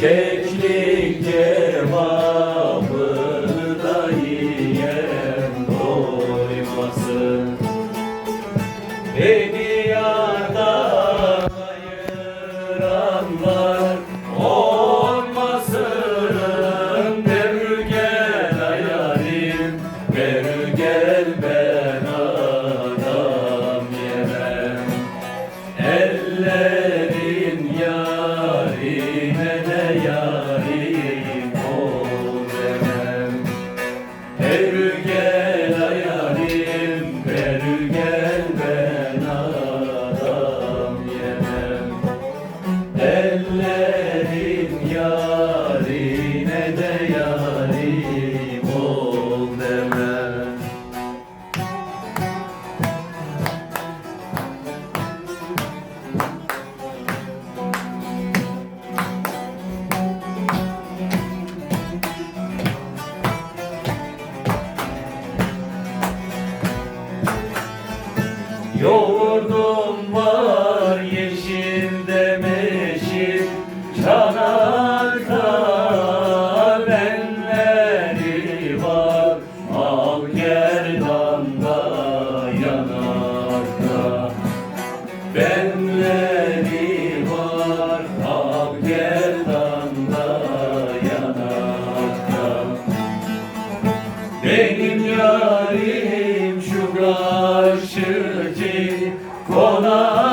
Keklik kebabını da yiyen doymasın. Beni yardan together. Yoğurdum var yeşil de meşil Çanakta benleri var. Al gerdanda yanakta Benleri var. Al gerdanda yanakta. Benim yarim şu karşıcı Вона